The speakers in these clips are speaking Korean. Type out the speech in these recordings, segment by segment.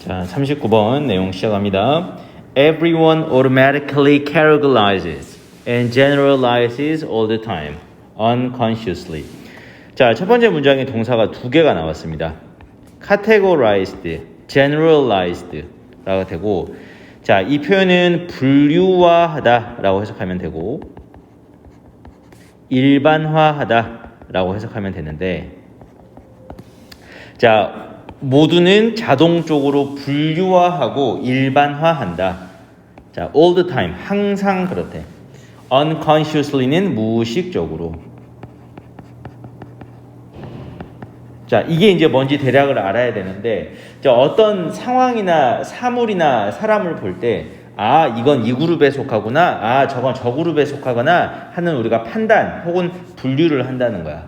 자, 39번 내용 시작합니다. Everyone automatically categorizes and generalizes all the time, unconsciously. 자, 첫 번째 문장에 동사가 두 개가 나왔습니다. categorized, generalized 라고 되고, 자, 이 표현은 분류화하다 라고 해석하면 되고, 일반화하다 라고 해석하면 되는데, 자, 모두는 자동적으로 분류화하고 일반화한다. 자, all the time, 항상 그렇대. unconsciously는 무의식적으로. 자, 이게 이제 뭔지 대략을 알아야 되는데, 자, 어떤 상황이나 사물이나 사람을 볼 때, 아, 이건 이 그룹에 속하구나, 아, 저건 저 그룹에 속하거나 하는 우리가 판단 혹은 분류를 한다는 거야.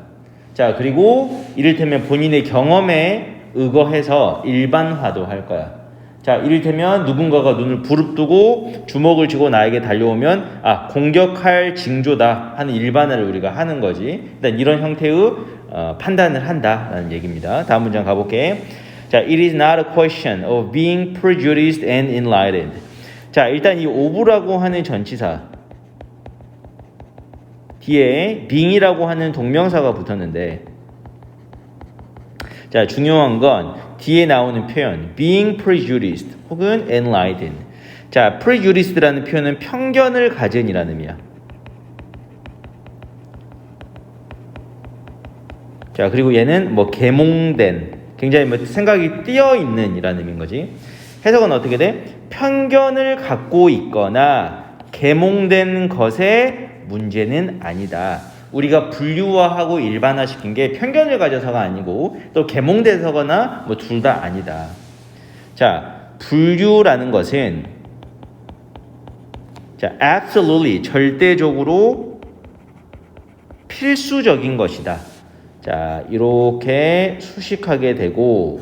자, 그리고 이를테면 본인의 경험에 의거해서 일반화도 할 거야. 자, 이를테면 누군가가 눈을 부릅뜨고 주먹을 쥐고 나에게 달려오면 아, 공격할 징조다 하는 일반화를 우리가 하는 거지. 일단 이런 형태의 어, 판단을 한다라는 얘기입니다. 다음 문장 가볼게. 자, it is not a question of being prejudiced and enlightened. 자, 일단 이 오브라고 하는 전치사 뒤에 being이라고 하는 동명사가 붙었는데 자, 중요한 건 뒤에 나오는 표현 being prejudiced 혹은 enlightened. 자, prejudiced라는 표현은 편견을 가진이라는 의미야. 자, 그리고 얘는 뭐 계몽된 굉장히 뭐 생각이 뛰어 있는이라는 의미인 거지. 해석은 어떻게 돼? 편견을 갖고 있거나 계몽된 것에 문제는 아니다. 우리가 분류화하고 일반화시킨 게 편견을 가져서가 아니고 또 계몽돼서거나 뭐 둘 다 아니다. 자, 분류라는 것은 자, absolutely 절대적으로 필수적인 것이다. 자, 이렇게 수식하게 되고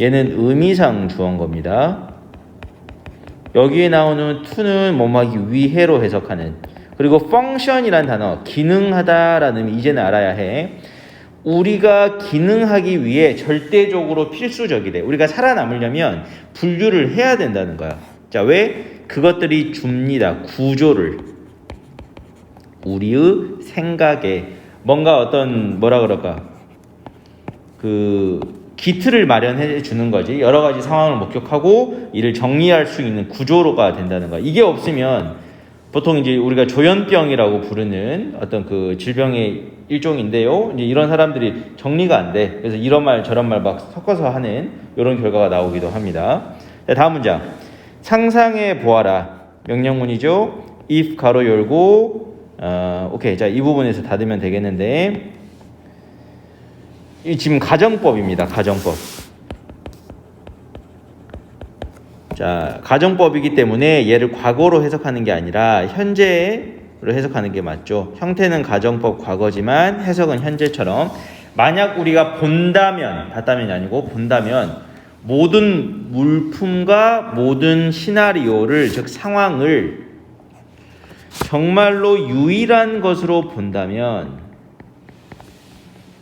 얘는 의미상 주어인 겁니다. 여기에 나오는 to는 뭐뭐하기 위해로 해석하는 그리고 function이란 단어 기능하다라는 이제는 알아야 해. 우리가 기능하기 위해 절대적으로 필수적이래. 우리가 살아남으려면 분류를 해야 된다는 거야. 자, 왜? 그것들이 줍니다. 구조를. 우리의 생각에 뭔가 어떤 뭐라 그럴까? 그 기틀을 마련해 주는 거지. 여러 가지 상황을 목격하고 이를 정리할 수 있는 구조로가 된다는 거야. 이게 없으면 보통 이제 우리가 조현병이라고 부르는 어떤 그 질병의 일종인데요. 이제 이런 사람들이 정리가 안 돼. 그래서 이런 말 저런 말 막 섞어서 하는 이런 결과가 나오기도 합니다. 자, 다음 문장. 상상해 보아라. 명령문이죠. if 가로 열고 어, 오케이. 자, 이 부분에서 닫으면 되겠는데 이 지금 가정법입니다. 가정법. 자, 가정법이기 때문에 얘를 과거로 해석하는 게 아니라 현재로 해석하는 게 맞죠. 형태는 가정법 과거지만 해석은 현재처럼 만약 우리가 본다면 봤다면이 아니고 본다면 모든 물품과 모든 시나리오를 즉 상황을 정말로 유일한 것으로 본다면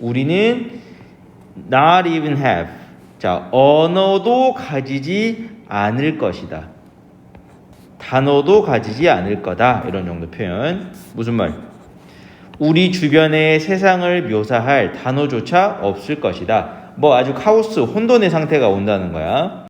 우리는 not even have 자 언어도 가지지 않을 것이다. 단어도 가지지 않을 거다. 이런 정도 표현. 무슨 말? 우리 주변의 세상을 묘사할 단어조차 없을 것이다. 뭐 아주 카오스, 혼돈의 상태가 온다는 거야.